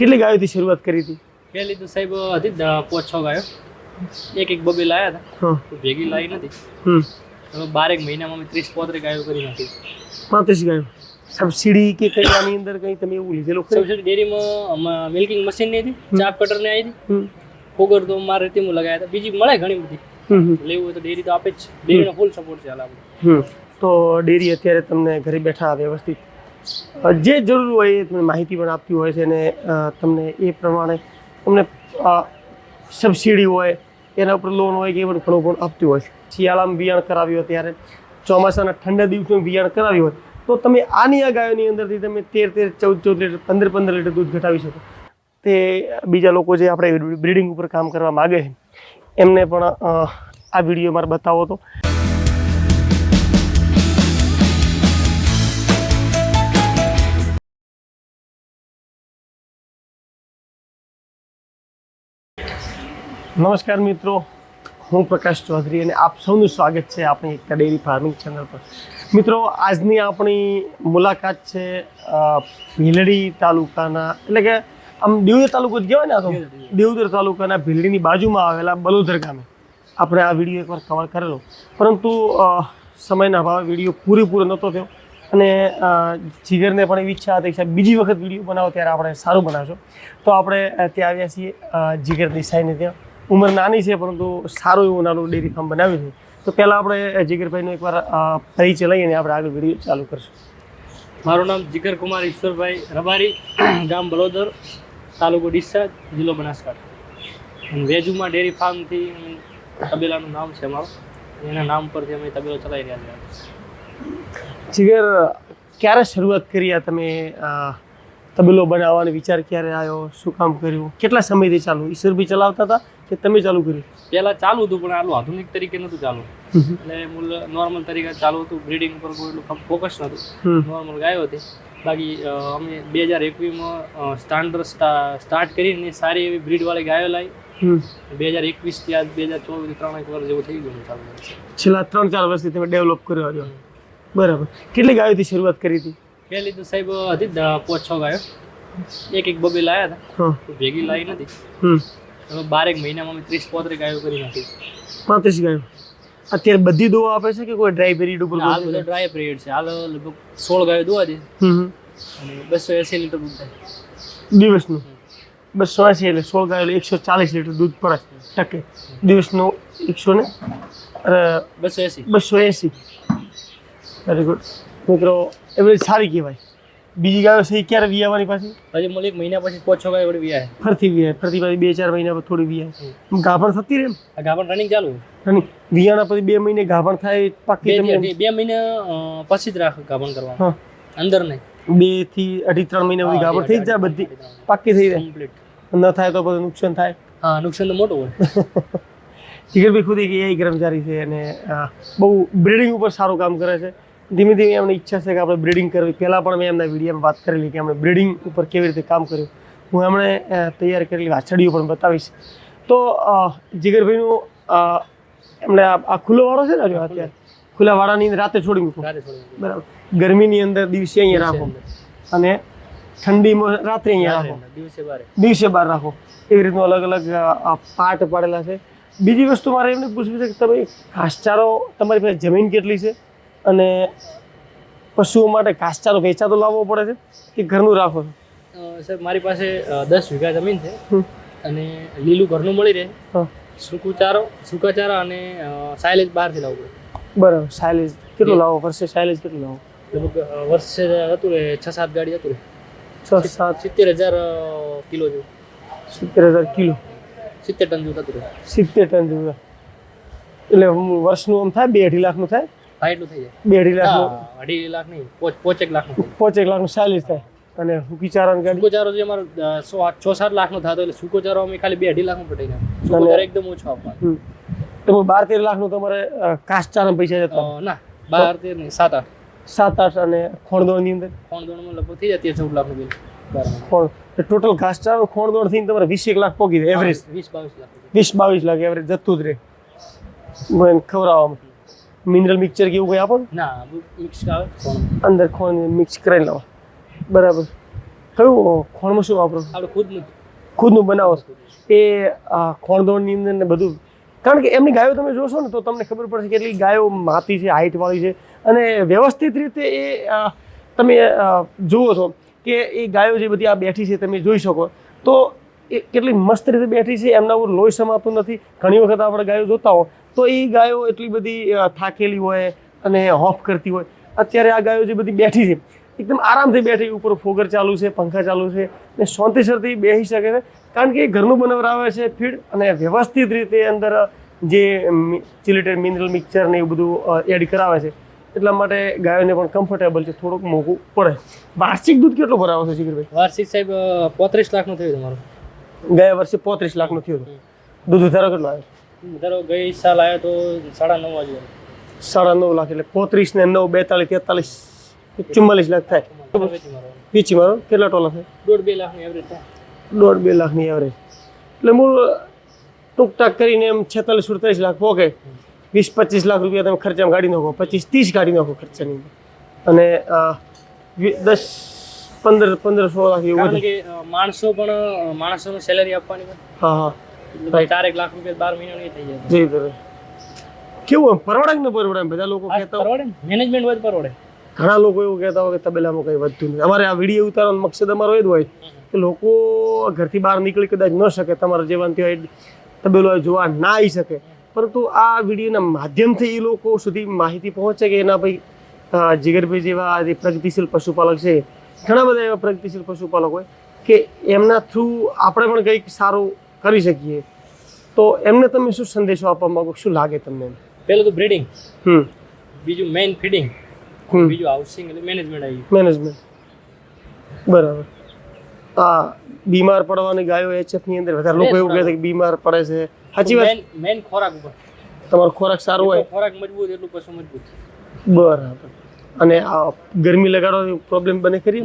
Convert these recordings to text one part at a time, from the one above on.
કેટલી ગાયોથી શરૂઆત કરી હતી? પહેલી તો સાહેબ હતી પાંચ છ ગાયો. એક એક બબે લાયા હતા. ભેગી લાવી નથી. હવે બારેક મહિનામાં અમે ત્રીસ પોત્રીસ ગાયો કરી નાખી. પાંત્રીસ ગાયો. સબસિડી કે કઈ આની અંદર કઈ તમે એવું લીધેલું સબસિડી ડેરીમાં મિલ્કિંગ મશીનની હતી ચાપ કટર ને આવી હતી ફોગર તો મારે તેમાં લગાયા હતા. બીજી મળે ઘણી બધી. લેવું હોય તો ડેરી તો આપે જ ડેરીનો ફૂલ સપોર્ટ છે હાલ આપણે. તો ડેરી અત્યારે તમને ઘરે બેઠા વ્યવસ્થિત જે જરૂર હોય એ તમને માહિતી પણ આપતી હોય છે અને તમને એ પ્રમાણે તમને સબસિડી હોય, એના ઉપર લોન હોય કે એ પણ ઘણું પણ આપતી હોય છે. શિયાળામાં વિયાણ કરાવ્યું હોય ત્યારે, ચોમાસાના ઠંડા દિવસમાં વિયાણ કરાવ્યું હોય, તો તમે આની આ ગાયોની અંદરથી તમે તેર તેર ચૌદ ચૌદ લીટર, પંદર પંદર લીટર દૂધ ઘટાવી શકો. તે બીજા લોકો જે આપણે બ્રીડિંગ ઉપર કામ કરવા માગે છે, એમને પણ આ વીડિયો મારે બતાવો તો. નમસ્કાર મિત્રો હું પ્રકાશ ચૌધરી અને આપ સૌનું સ્વાગત છે આપણી એકતા ડેરી ફાર્મિંગ ચેનલ પર. મિત્રો આજની આપણી મુલાકાત છે ભીલડી તાલુકાના એટલે કે આમ દેવદર તાલુકો જ કહેવાય ને આ તો? દેવદર તાલુકાના ભીલડીની બાજુમાં આવેલા બલોદર ગામે. આપણે આ વીડિયો એકવાર કવર કરેલો. પરંતુ સમયના અભાવે વીડિયો પૂરેપૂરો નહોતો થયો. અને જીગરને પણ એવી ઈચ્છા હતી કે બીજી વખત વીડિયો બનાવો ત્યારે આપણે સારું બનાવશો. તો આપણે ત્યાં આવ્યા છીએ જીગર દેસાઈને ત્યાં. ઉંમર નાની છે પરંતુ સારું એવું નાનું ડેરી ફાર્મ બનાવ્યું છે. તો પહેલાં આપણે જીગરભાઈનો એકવાર પરિચય લઈ અને આપણે આગળ વીડિયો ચાલુ કરશું. મારું નામ જીગર કુમાર ઈશ્વરભાઈ રબારી ગામ બલોદર તાલુકો ડીસા જિલ્લો બનાસકાંઠા. વેજુમાં ડેરી ફાર્મથી તબેલાનું નામ છે અમારું એના નામ પરથી અમે તબેલો ચલાવી રહ્યા છીએ. જીગર ક્યારે શરૂઆત કરી આ તમે તબેલો બનાવવાનો વિચાર ક્યારે આવ્યો શું કામ કર્યું? કેટલા સમયથી ચાલુ? ઈશ્વરભાઈ ચલાવતા હતા? કે તમે ચાલુ કર્યું? પહેલાં ચાલુ હતું પણ આટલું આધુનિક તરીકે નહોતું ચાલુ. એટલે મૂળ નોર્મલ તરીકે ચાલુ હતું બ્રીડિંગ ઉપર કોઈ એટલું ફોકસ નહોતું. નોર્મલ ગાયો હતી. બાકી અમે બે હજાર એકવીસમાં સ્ટાન્ડર્ડ સ્ટાર્ટ કરીને સારી એવી બ્રીડવાળી ગાયો લાવી બે હજાર એકવીસથી આજ બે હજાર ચોવીસ ત્રણ એક વર્ષ જેવું થઈ ગયું ચાલુ છેલ્લા ત્રણ ચાર વર્ષથી તમે ડેવલપ કર્યો છો. બરાબર. કેટલી ગાયોથી શરૂઆત કરી હતી? પહેલી તો સાહેબ હતી પાંચ છ ગાયો. એક એક બબે લાયા હતા. ભેગી લાવી નથી. હવે બારેક મહિનામાં અમે ત્રીસ પોત્રીસ ગાયો કરી નાખી. પાંત્રીસ ગાયો. અત્યારે બધી દવા આપે છે કે કોઈ ડ્રાય પીરિયડ ઉપર હાલ બધો ડ્રાય પીરિયડ છે. હાલ લગભગ સોળ ગાયો દોવા દે. અને બસો એસી લીટર દૂધ થાય. દિવસનું? બસો એસી એટલે સોળ ગાયો એકસો ચાલીસ લીટર દૂધ પડે ટકે. દિવસનું એકસો ને બસો એસી. બસો એંસી. વેરી ગુડ મિત્રો એવરેજ સારી કહેવાય. બીજી ગાયો સહી ક્યારે વિયાવાની પાસે હજી મને એક મહિના પછી પાંચ છ ગાયો વળી વ્યા ફરતી વિયાય ફરતી પાછી બે ચાર મહિના પછી થોડી વિયાય. ગાભણ થતી રહે આ ગાભણ રનિંગ ચાલુ રનિંગ વિયાણા પછી બે મહિને ગાભણ થાય પાકી તમે બે મહિના પછી જ રાખ ગાભણ કરવા હા. અંદર નહીં. બેથી અઢી ત્રણ મહિના સુધી ગાભણ થઈ જાય બધી. પાકી થઈ જાય. કમ્પ્લીટ ન થાય તો પછી નુકસાન થાય. હા નુકસાન તો મોટું હોય. જીગરભાઈ ખુદ એક એઆઈ કર્મચારી છે અને બહુ બ્રીડિંગ ઉપર સારું કામ કરે છે. ધીમે ધીમે એમને ઈચ્છા છે કે આપણે બ્રીડિંગ કરવી. પહેલાં પણ મેં એમના વિડીયોમાં વાત કરેલી કે આપણે બ્રિડિંગ ઉપર કેવી રીતે કામ કર્યું. હું એમણે તૈયાર કરેલી વાછડીઓ પણ બતાવીશ. તો જીગરભાઈનું એમણે આ ખુલ્લો વાળો છે ને અત્યારે? ખુલ્લા વાળાની અંદર રાતે છોડી મૂકો. બરાબર. ગરમીની અંદર દિવસે અહીંયા રાખો. અને ઠંડીમાં રાત્રે અહીંયા રાખો. દિવસે બહાર રાખો. એવી રીતનું અલગ અલગ પાર્ટ પાડેલા છે. બીજી વસ્તુ મારે એમને પૂછવી છે કે તમે ઘાસચારો તમારી પાસે જમીન કેટલી છે? અને પશુઓ માટે ઘાસચારો વેચાતો લાવવો પડે છે કે ઘરનું રાખો છો. સર મારી પાસે દસ વીઘા જમીન છે. અને લીલું ઘરનું મળી રહે. સૂકું ચારો સૂકા ચારા અને સાયલેજ બહારથી લાવવું પડે. બરાબર સાયલેજ કેટલું લાવો? વર્ષે સાયલેજ કેટલું લાવો? લગભગ વર્ષે હતું રે છ સાત ગાડી હતું છ સાત. સિત્તેર હજાર કિલો જેવું. સિત્તેર હજાર કિલો. સિત્તેર ટન જેવું થતું રહે સિત્તેર ટન જેવું. એટલે વર્ષનું આમ થાય બે અઢી લાખનું થાય? હા એટલું થઈ જાય. બે અઢી લાખ અઢી લાખ નહીં પોચ પોચેક. પોચેક લાખનું સાયલેજ થાય. અને હુકી ચારાની ગાડી? ચારો જે અમારો છ સાત લાખનો થતો એટલે સૂકો ચારો અમે ખાલી બે અઢી લાખનું પટાઈ નાખ્યો. સૂકો ચારો એકદમ ઓછો આપવાનો. હમ. તો બાર તેર લાખનું તમારે અ, ઘાસચારાના પૈસા જતા ના બાર તેર નહીં સાત આઠ. સાત આઠ અને ખોણદોળની અંદર? ત્રણ દોણમાં લગભગ થઈ જાય તેર ચૌદ લાખનું બિલ. બરાબર ખોણ ટોટલ ઘાસચારો ખોણદોળ થઈને તમારે વીસ એક લાખ પોગી જાય એવરેજ વીસ બાવીસ લાખ. વીસ બાવીસ લાખ એવરેજ જતું જ રહે. ખવડાવવામાં. મિનરલ મિક્સચર કે એવું કંઈ આપો ને? મિક્સ આવે અંદર ખોણ મિક્સ કરી લો બરાબર. કયું ખોણમાં શું વાપરો? આપણે ખુદનું ખુદનું બનાવો. એ આ, ખોણદોડની અંદર ને બધું. કારણ કે એમની ગાયો તમે જોશો ને તો તમને ખબર પડશે કે એટલી ગાયો માતી છે હાઇટવાળી છે. અને વ્યવસ્થિત રીતે એ તમે જુઓ છો કે એ ગાયો જે બધી આ બેઠી છે તમે જોઈ શકો. તો એ કેટલી મસ્ત રીતે બેઠી છે, એમના ઉપર લોહી સમાતું નથી. ઘણી વખત આપણે ગાયો જોતા હો તો એ ગાયો એટલી બધી થાકેલી હોય અને હોફ કરતી હોય. અત્યારે આ ગાયો જે બધી બેઠી છે, એકદમ આરામથી બેઠી ઉપર ફોગર ચાલુ છે, પંખા ચાલુ છે ને શાંતિસરથી બેસી શકે છે. કારણ કે એ ઘરનું બનાવરાવે છે ફીડ અને વ્યવસ્થિત રીતે અંદર જે ચિલિટેડ મિનરલ મિક્સચર ને એવું બધું એડ કરાવે છે. એટલા માટે ગાયોને પણ કમ્ફર્ટેબલ છે, થોડુંક મોંઘું પડે. વાર્ષિક દૂધ કેટલું ભરાવો છે, જીગરભાઈ? વાર્ષિક સાહેબ પોત્રીસ લાખનું થયું તમારું. ગયા વર્ષે પોત્રીસ લાખનું થયું હતું. દૂધ વધારો કેટલો આવ્યો? ધારો ગઈ સાલ આવ્યો તો સાડા નવ વાગે સાડા નવ લાખ એટલે પોત્રીસ ને નવ બેતાલીસ તેતાલીસ ચુમ્માલીસ લાખ થાય. વેચી પીચી મારો. કેટલા ટોલા થાય? દોઢ બે લાખની એવરેજ થાય. દોઢ બે લાખની એવરેજ એટલે મૂળ ટૂંકટાક કરીને એમ છેતાલીસ સુડતાલીસ લાખ પોકે. વીસ પચીસ લાખ રૂપિયા તમે ખર્ચામાં ગાડી નાખો. પચીસ ત્રીસ ગાડી નાખો ખર્ચાની અને દસ પંદર પંદર સોળ લાખ એવું કારણ કે માણસો પણ માણસોને સેલેરી આપવાની હા હા. એટલે ચારેક લાખ રૂપિયા બાર મહિનાની થઈ જાય. જી જી. કેવું પરવડે કે ન પરવડે? બધા લોકો કહેતા પરવડે મેનેજમેન્ટ હોય પરવડે. ઘણા લોકો એવું કહેતા હોય કે તબેલામાં કંઈ વધતું નથી. અમારે આ વીડિયો ઉતારવાનો મકસદ અમારો એ જ હોય કે લોકો ઘરથી બહાર નીકળી કદાચ ન શકે. તમારા જેવા હોય તબેલો જોવા ના આવી શકે. પરંતુ આ વિડીયોના માધ્યમથી એ લોકો સુધી માહિતી પહોંચે કે એના ભાઈ જીગરભાઈ જેવા આ જે પ્રગતિશીલ પશુપાલક છે ઘણા બધા એવા પ્રગતિશીલ પશુપાલક હોય કે એમના થ્રુ આપણે પણ કંઈક સારું કરી શકીએ. તો એમને તમે શું સંદેશો આપવા માંગો? શું લાગે તમને? પેલું તો બ્રીડિંગ હમ. બીજું મેઇન ફીડિંગ બીજું હાઉસિંગ એટલે મેનેજમેન્ટ આવી મેનેજમેન્ટ બરાબર. આ બીમાર પડવાની ગાયો એચએફની ની અંદર વધારે લોકો એવું કહે છે કે બીમાર પડે છે. સાચી વાત? મેઇન ખોરાક ઉપર. તમારો ખોરાક સારો હોય. ખોરાક મજબૂત એટલું પશુ મજબૂત. બરાબર. અને આ ગરમી લગાડવાની પ્રોબ્લેમ બને ખરી?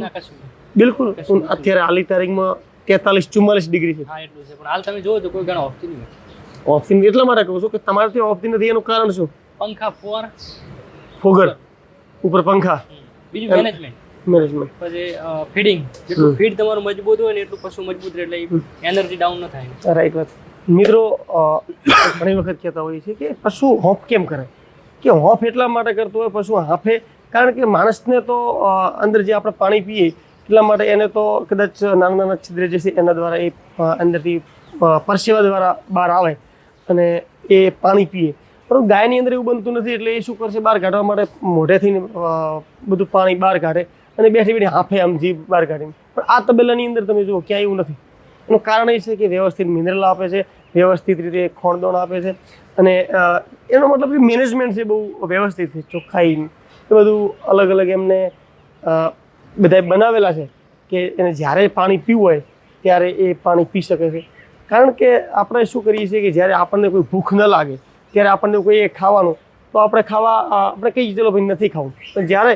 બિલકુલ. અત્યારે આલી તારીખમાં તેતાલીસ ચુમ્માલીસ ડિગ્રી છે. હા એટલું છે. પણ હાલ તમે જોવો તો કોઈ ઘણા નહીં હોય. ઓફિન એટલા માટે કહું છું કે તમારે ત્યાં ઓફિન નથી એનું કારણ શું? પંખા ફોર ફોગર. ઉપર પંખા. બીજું મેનેજમેન્ટ મેનેજમેન્ટ પછી ફીડિંગ જેટલું ફીડ તમારું મજબૂત હોય ને એટલું પશુ મજબૂત રહે એટલે એનર્જી ડાઉન ન થાય. રાઈટ વાત. મિત્રો ઘણી વખત કહેતા હોઈએ છીએ કે પશુ હોફ કેમ કરે? કે હોફ એટલા માટે કરતું હોય પશુ હાંફે કારણ કે માણસને તો અંદર જે આપણે પાણી પીએ, એટલા માટે એને તો કદાચ નાના નાના છિદ્ર જે છે એના દ્વારા એ અંદરથી પરસેવા દ્વારા બહાર આવે અને એ પાણી પીએ. પરંતુ ગાયની અંદર એવું બનતું નથી એટલે એ શું કરશે? બહાર કાઢવા માટે મોઢેથી બધું પાણી બહાર કાઢે અને બેઠી બેઠી હાંફે આમ જીભ બહાર કાઢીને પણ આ તબેલાની અંદર તમે જુઓ, ક્યાંય એવું નથી. એનું કારણ એ છે કે વ્યવસ્થિત મિનરલ આપે છે, વ્યવસ્થિત રીતે ખોણદોણ આપે છે અને એનો મતલબ કે મેનેજમેન્ટ છે બહુ વ્યવસ્થિત છે, ચોખ્ખાઈ એ બધું અલગ અલગ એમને બધાએ બનાવેલા છે કે એને જ્યારે પાણી પીવું હોય ત્યારે એ પાણી પી શકે છે. કારણ કે આપણે શું કરીએ છીએ કે જ્યારે આપણને કોઈ ભૂખ ન લાગે, ત્યારે આપણને કોઈ એ ખાવાનું, તો આપણે ખાવા આપણે કહીએ ચલો ભાઈ નથી ખાવું. પણ જ્યારે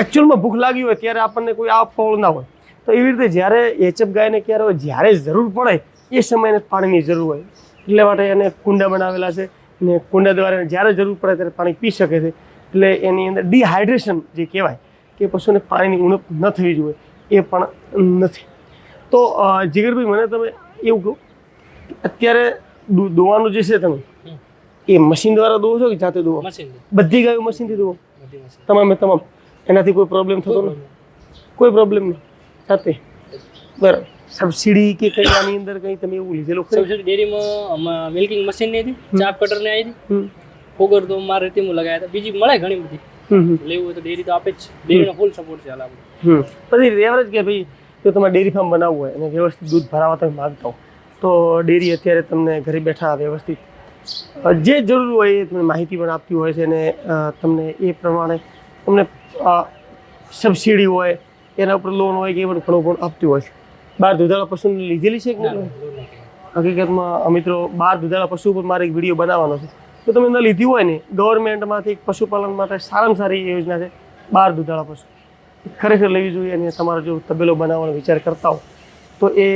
એકચ્યુઅલમાં ભૂખ લાગી હોય ત્યારે આપણને કોઈ આ ફળ ના હોય. તો એવી રીતે જ્યારે એચપ ગાયને ક્યારે હોય, જ્યારે જરૂર પડે એ સમયે પાણીની જરૂર હોય. એટલે માટે એને કુંડા બનાવેલા છે. અને કુંડા દ્વારા જ્યારે જરૂર પડે ત્યારે પાણી પી શકે છે. એટલે એની અંદર ડિહાઇડ્રેશન જે કહેવાય કે પશુને પાણીની ઉણપ ન થવી જોઈએ એ પણ નથી. તો જીગરભાઈ મને તમે એવું કહો અત્યારે દોવાનું જે છે તમે એ મશીન દ્વારા દોવો છો કે જાતે દોવો? બધી ગાયો મશીનથી દોવો? તમામે તમામ. એનાથી કોઈ પ્રોબ્લેમ થતો નથી? કોઈ પ્રોબ્લેમ નહીં. સાથે બરાબર. સબસિડી કે કઈ આની અંદર કંઈ તમે એવું લીધેલું સબસિડી ડેરીમાં મિલ્કિંગ મશીનની હતી? ચાપ કટર ને આવી હતી? ફોગર તો મારે રીતે લગાયા હતા. બીજી મળે ઘણી બધી. લેવું હોય તો ડેરી તો આપે જ ડેરીનો ફૂલ સપોર્ટ છે હાલ આપણે હમ. પછી એવરેજ કે ભાઈ જો તમારે ડેરી ફાર્મ બનાવવું હોય અને વ્યવસ્થિત દૂધ ભરાવા તમે માગતા હો તો ડેરી અત્યારે તમને ઘરે બેઠા વ્યવસ્થિત જે જરૂર હોય એ તમને માહિતી પણ આપતી હોય છે અને તમને એ પ્રમાણે તમને સબસિડી હોય એના ઉપર લોન હોય કે એ પણ ઘણું પણ આપતી હોય છે. બહાર દૂધાળા પશુને લીધેલી છે કે. હકીકતમાં મિત્રો બાર દૂધાળા પશુ ઉપર મારે એક વીડિયો બનાવવાનો છે. તો તમે ન લીધી હોય ને ગવર્મેન્ટમાંથી પશુપાલન માટે સારામાં સારી યોજના છે બાર દૂધાળા પશુ. ખરેખર લેવી જોઈએ અને તમારો જો તબેલો બનાવવાનો વિચાર કરતા હો તો એ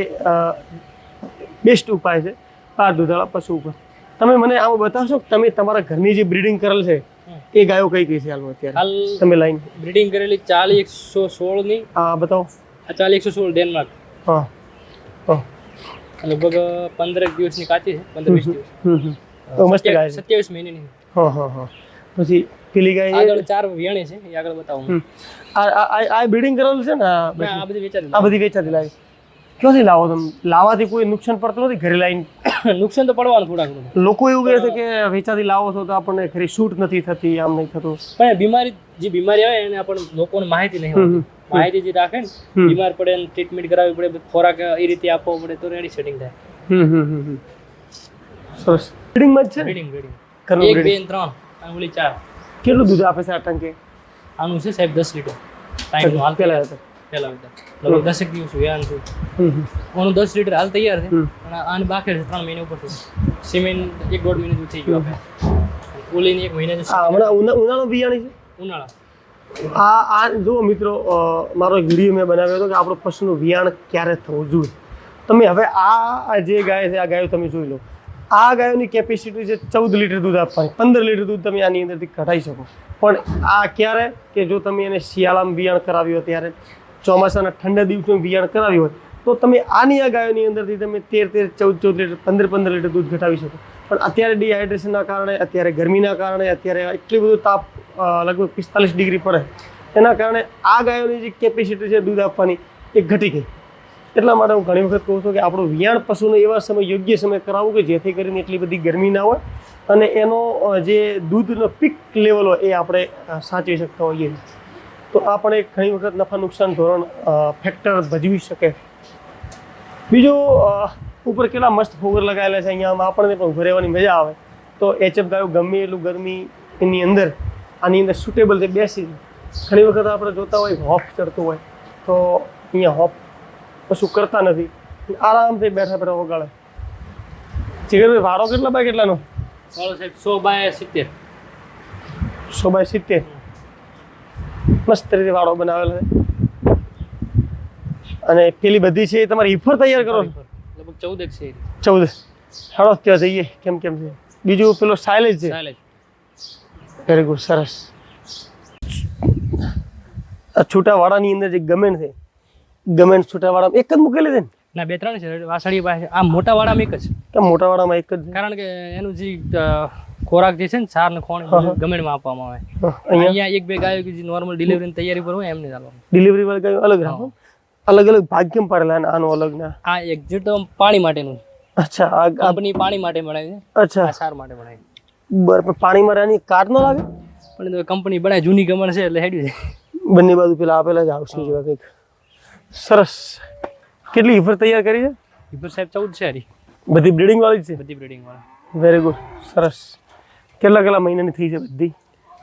બેસ્ટ ઉપાય છે બાર દૂધાળા પશુ ઉપર. તમે મને આમ બતાવશો કે તમે તમારા ઘરની જે બ્રીડિંગ કરેલ છે એ ગાયો કઈ કઈ છે હાલમાં અત્યારે? હાલ તમે લાઈન. બ્રીડિંગ કરેલી ચાલી એકસો સોળની હા બતાવો. આ ચાલે એકસો સોળ ડેનમાર્ક. હા હા. લગભગ પંદર દિવસની કાચી છે પંદર વીસ દિવસ. મસ્ત ગાય છે. સત્યાવીસ મહિનાની. હા હા હા. પછી પેલી ગાય આગળ ચાર વિયાણી છે એ આગળ બતાવું આ આ- બ્રીડિંગ કરેલું છે ને આ બધી? આ બધી વેચાતી આ બધી વેચાતી લાવી. ક્યાંથી લાવો તમે? લાવવાથી કોઈ નુકસાન પડતું નથી ઘરે લાવીને નુકસાન તો પડવાનું થોડાક લોકો એવું કહે છે કે વેચાતી લાવો છો તો આપણને ખરી શૂટ નથી થતી આમ નહીં થતું. પણ બીમારી જે બીમારી આવે એને આપણને લોકોને માહિતી નહીં માહિતી જે રાખે ને બીમાર પડે ને ટ્રીટમેન્ટ કરાવવી પડે ખોરાક એ રીતે આપવો પડે તો રેડી સેટિંગ થાય. હમ હમ હમ હમ. સરસ. બ્રીડિંગમાં જ છે બ્રીડિંગ ઘરનું એક બે ત્રણ. ઓલી ચાર. કેટલું દૂધ આપે છે આ ટંકે? આનું છે સાહેબ દસ લીટર. ટાઈમનું હાલ પેલા હતા. પહેલા હતા. લગભગ દસેક દિવસ વ્યાન છે. ઓનું દસ લીટર હાલ તૈયાર છે. અને આને બાકી છે ત્રણ મહિના ઉપર છે સિમેન્ટ એક દોઢ મહિના થઈ ગયું આપણે. ઓલીની એક મહિના આ હમણાં ઉના ઉનાળો બિયાણી છે? ઉનાળા. આ આ જુઓ મિત્રો મારો એક વીડિયો મેં બનાવ્યો હતો કે આપણો પશુનું વિયાણ ક્યારે થવું જોઈએ? તમે હવે આ જે ગાય છે આ ગાયો તમે જોઈ લો. આ ગાયોની કેપેસિટી છે ચૌદ લીટર દૂધ આપવાની, પંદર લીટર દૂધ તમે આની અંદરથી કઢાઈ શકો. પણ આ ક્યારે કે જો તમે એને શિયાળામાં વિયાણ કરાવ્યું હોય ત્યારે, ચોમાસાના ઠંડા દિવસમાં વિયાણ કરાવ્યું હોય, તો તમે આની આ ગાયોની અંદરથી તમે તેર તેર, ચૌદ ચૌદ લીટર, પંદર પંદર લીટર દૂધ ઘટાવી શકો. પણ અત્યારે ડિહાઇડ્રેશનના કારણે, અત્યારે ગરમીના કારણે, અત્યારે એટલી બધું તાપ લગભગ પિસ્તાલીસ ડિગ્રી પડે. એના કારણે આ ગાયોની જે કેપેસિટી છે દૂધ આપવાની, એ ઘટી ગઈ. એટલા માટે હું ઘણી વખત કહું છું કે આપણું વિયાણ પશુને એવા સમય, યોગ્ય સમય કરાવવું કે જેથી કરીને એટલી બધી ગરમી ના હોય અને એનો જે દૂધનો પીક લેવલ હોય એ આપણે સાચવી શકતા હોઈએ તો આ પણ એક ઘણી વખત નફા નુકસાન ધોરણ ફેક્ટર ભજવી શકે. બીજું ઉપર કેટલા મસ્ત ફોગર લગાવેલા છે અહીંયા આપણને પણ ઊભા રહેવાની મજા આવે. તો એચએફ ગાયો ગમે એટલું ગરમી એની અંદર, આની અંદર સુટેબલ છે, બેસી ઘણી વખત આપણે જોતા હોય, હોફ ચડતું હોય, તો અહીંયા હોફ કશું કરતા નથી. આરામથી બેઠા બેઠા વગાડે જીગરભાઈ વારો કેટલા બાય કેટલાનો? વાળો સાહેબ સો બાય સિત્તેર. સો બાય સિત્તેર. મસ્ત રીતે વાળો બનાવેલો છે. અને પેલી બધી છે એ તમારી હિફર તૈયાર કરો લગભગ ચૌદ એક છે ચૌદ. હાડો ત્યાં જઈએ. કેમ કેમ છે? બીજું પેલો સાયલેજ છે. વેરી ગુડ સરસ. આ છૂટાવાળાની અંદર જે ગમેન છે ગમેન છૂટાવાળામાં એક જ મૂકેલી છે ને? બે ત્રણ છે. વાસળી પાસે. આ મોટા વાળામાં એક જ. કે મોટાવાળામાં એક જ કારણ કે એનું જે ખોરાક જે છે ને સાર ને ખોણ. ગમેડમાં આપવામાં આવે. અહીંયા? એક બે ગાયો કે જે નોર્મલ ડિલિવરીની તૈયારી પર હોય એમને ચાલો ડિલિવરી વાળી ગાયો અલગ રાખો અલગ અલગ ભાગ કેમ પાડેલા આનો? અલગ ના આ? એક્ઝેક્ટ પાણી માટેનું અચ્છા આ કંપની પાણી માટે બનાવી છે. અચ્છા. સાર માટે બનાવી બરાબર પાણી પાણીમાં રાની કાટ ન લાગે? પણ કંપની બનાવી જૂની ગમણ છે એટલે હેડ્યું છે. બંને બાજુ પેલા આપેલા જ આવશે જેવા કંઈક. સરસ. કેટલી હિફર તૈયાર કરી છે? હિફર સાહેબ ચૌદ છે હરી. બધી બ્રીડિંગ વાળી જ બધી બ્રિડિંગ વાળા. વેરી ગુડ સરસ. કેટલા કેટલા મહિનાની થઈ છે બધી?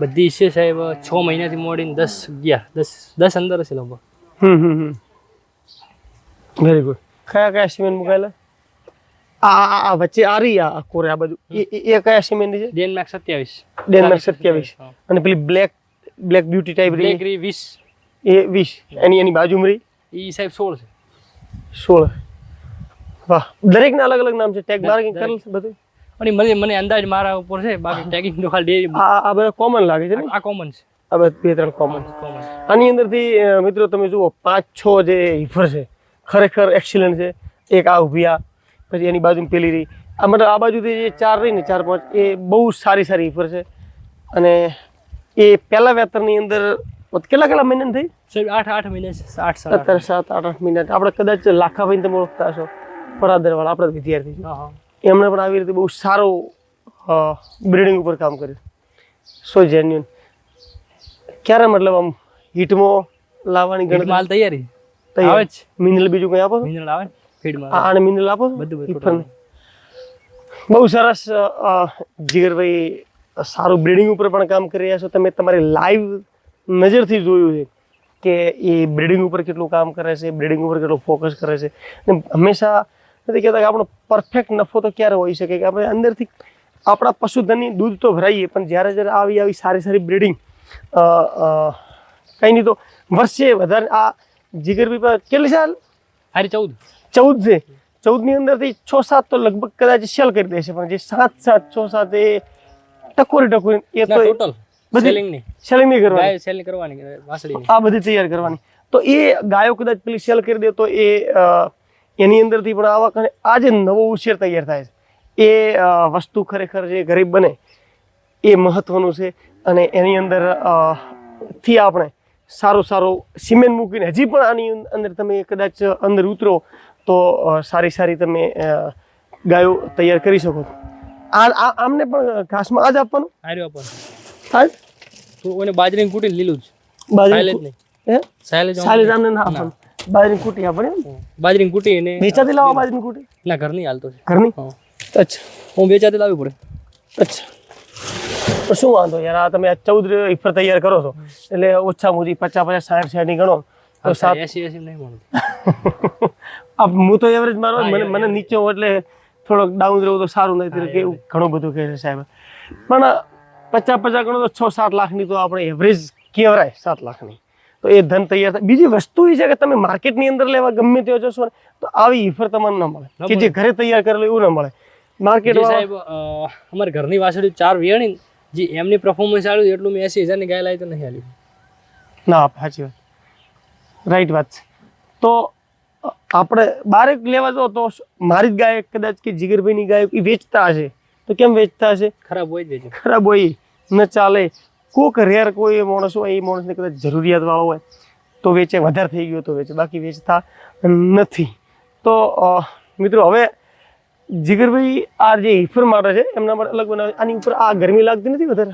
બધી છે સાહેબ છ મહિનાથી મોડીને દસ અગિયાર દસ દસ અંદર હશે લગભગ. હમ હમ હમ. વેરી ગુડ કયા કયા સિમેન્ટ મુકાયેલા? આ આ- વચ્ચે આ રહી આ કોરે આ બાજુ. એ એ- કયા સિમેન્ટ છે? ડેનમાર્ક સત્યાવીસ. ડેનમાર્ક સત્યાવીસ. અને પેલી બ્લેક બ્લેક બ્યુટી ટાઈપ રહી વીસ. એ વીસ. એની એની બાજુમાં રહી? એ સાહેબ સોળ છે. સોળ. વાહ. દરેકના અલગ અલગ નામ છે. Tag marking. કરેલ છે બધું? અને મને મને અંદાજ મારા ઉપર છે બાકી ટેગિંગ તો ખાલી ડેરી આ આ બધા કોમન લાગે છે ને? આ કોમન છે. આ બધા બે ત્રણ કોમન કોમન આની અંદરથી મિત્રો તમે જુઓ પાંચ છ જે હિફર છે ખરેખર એક્સિલન્ટ છે. એક આ ઊભી આ પછી એની બાજુ પેલી રહી. આ મતલબ આ બાજુથી જે ચાર રહી ને ચાર પાંચ એ બહુ સારી સારી હિફર છે. અને એ પહેલા વેતરની અંદર કેટલા કેટલા મહિના થઈ? સાહેબ આઠ આઠ મહિના છે. આઠ સાત અત્યારે સાત આઠ આઠ મહિના આપણે કદાચ લાખાભાઈ તમે ઓળખતા હશો. પરાદરવાળા આપણા વિદ્યાર્થી છે એમણે પણ આવી રીતે બહુ સારો બ્રિડિંગ ઉપર કામ કર્યું. સો જેન્યુન ક્યારે મતલબ આમ હિટમાં લાવવાની ગણતરી? માલ તૈયારી. આવે જ. મિનરલ બીજું કંઈ આપો? છો? મિનરલ આવે ફીડમાં. આને મિનરલ આપો? બધું બહુ સરસ જીગરભાઈ સારું બ્રિડિંગ ઉપર પણ કામ કરી રહ્યા છો. તમે તમારી લાઈવ નજરથી જોયું છે કે એ બ્રિડિંગ ઉપર કેટલું કામ કરે છે બ્રિડિંગ ઉપર કેટલું ફોકસ કરે છે. અને હંમેશા નથી કહેતા કે આપણો પરફેક્ટ નફો તો ક્યારે હોઈ શકે કે આપણે અંદરથી આપણા પશુધનની દૂધ તો ભરાઈએ પણ જ્યારે જ્યારે આવી આવી સારી સારી બ્રિડિંગ કંઈ નહીં તો વર્ષે વધારે આ જીગર પીપા કેટલી સાલ હારી ચૌદ. ચૌદ છે. ચૌદની અંદરથી છ સાત તો લગભગ કદાચ સેલ કરી દેશે પણ જે સાત સાત છ સાત એ ટકોરી ટકોરી એ તો ટોટલ બધી- સેલિંગ નહીં કરવાની. ગાય કરવાની વાસળી આ બધી તૈયાર કરવાની. તો એ ગાયો કદાચ પેલી સેલ કરી દે તો એ એની અંદરથી પણ આવક અને આ જે નવો ઉછેર તૈયાર થાય છે એ વસ્તુ ખરેખર જે ગરીબ બને એ મહત્વનું છે અને એની અંદરથી આપણે સારું સારું સિમેન્ટ મૂકીને હજી પણ આની અંદર તમે કદાચ અંદર ઉતરો તો સારી સારી તમે ગાયો તૈયાર કરી શકો છો. આ આમને પણ ઘાસમાં આ જ આપવાનું? આર્યો હા બાજરીની કૂટીને લીલું જ. બાજરી નહીં. હે? સાયલેજ સાલી આમને ના આપવાનું. બાજરીની કૂટી આપણે બાજરીની કૂટી એને વેચાતી લાવવા બાજરીની કૂટી. ના ઘરની હાલતો છે. ઘરની? અચ્છા. હું વેચાતી લાવવી પડે. અચ્છા. તો શું વાંધો યાર? આ તમે ચૌદ ઇફર તૈયાર કરો છો. એટલે ઓછામાં ઓછી પચાસ પચાસ સાઠ સાઠની ગણો. તો સાત એસી એસી નહીં મળતું. આ હું તો એવરેજ મારો મને મને નીચે એટલે થોડોક ડાઉન રહેવું તો સારું નહીં કે ઘણું બધું કહે છે સાહેબ. પણ પચાસ પચાસ ગણો તો છ સાત લાખની તો આપણે એવરેજ કહેવાય સાત લાખની. તો એ ધન તૈયાર થાય. બીજી વસ્તુ એ છે કે તમે માર્કેટની અંદર લેવા ગમે તે જશો ને તો આવી ઈફર તમને ન મળે. કે જે ઘરે તૈયાર કરેલું એવું ન મળે. માર્કેટ સાહેબ અમારા ઘરની વાસળી ચાર વેણી જે એમની પરફોર્મન્સ આવ્યું એટલું મેં એસી હજારની ગાય લાવી તો નહીં આલ્યું ના સાચી વાત. રાઈટ વાત છે. તો આપણે બારે લેવા જો તો મારી જ ગાય કદાચ કે જીગરભાઈની ગાય એ વેચતા હશે. તો કેમ વેચતા હશે? ખરાબ હોય ખરાબ હોય. ન ચાલે. કોક રેર કોઈ માણસ હોય એ માણસને કદાચ જરૂરિયાત વાળો હોય તો વેચે વધારે થઈ ગયો તો વેચે બાકી વેચતા નથી. તો મિત્રો હવે જીગરભાઈ આ જે હિફર માટે છે એમના માટે અલગ બનાવે આની ઉપર આ ગરમી લાગતી નથી વધારે?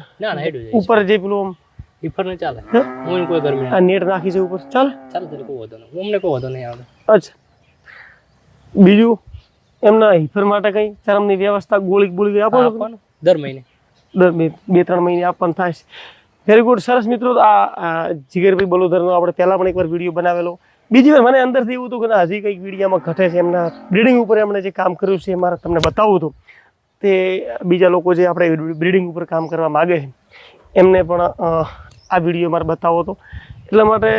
ઉપર જે પેલું ઈફર ને ચાલે. હું? કોઈ ગરમી આ નેટ નાખી છે ઉપર. ચાલ? ચાલ તો કોઈ વધો નહીં. અમને કોઈ વધો નહીં આવે. અચ્છા. બીજું એમના હિફર માટે કઈ ચરમની વ્યવસ્થા ગોળી ગોળી આપો દર મહિને. બે ત્રણ મહિને આપવાનું થાય છે. વેરી ગુડ સરસ મિત્રો, આ જીગરભાઈ બલોદરનો આપણે પહેલાં પણ એકવાર વીડિયો બનાવેલો. બીજી વાર મને અંદરથી એવું હતું કે હજી કંઈક વિડીયોમાં ઘટે છે. એમના બ્રિડિંગ ઉપર એમણે જે કામ કર્યું છે એ મારે તમને બતાવવું હતું. તે બીજા લોકો જે આપણે બ્રિડિંગ ઉપર કામ કરવા માગે છે, એમને પણ આ વીડિયો મારે બતાવો હતો. એટલા માટે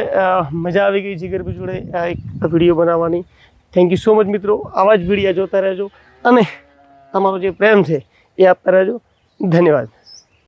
મજા આવી ગઈ જીગરભાઈ જોડે એક વીડિયો બનાવવાની. થેન્ક યુ સો મચ મિત્રો. આવા જ વિડીયા જોતા રહેજો. અને તમારો જે પ્રેમ છે એ આપતા રહેજો. ધન્યવાદ.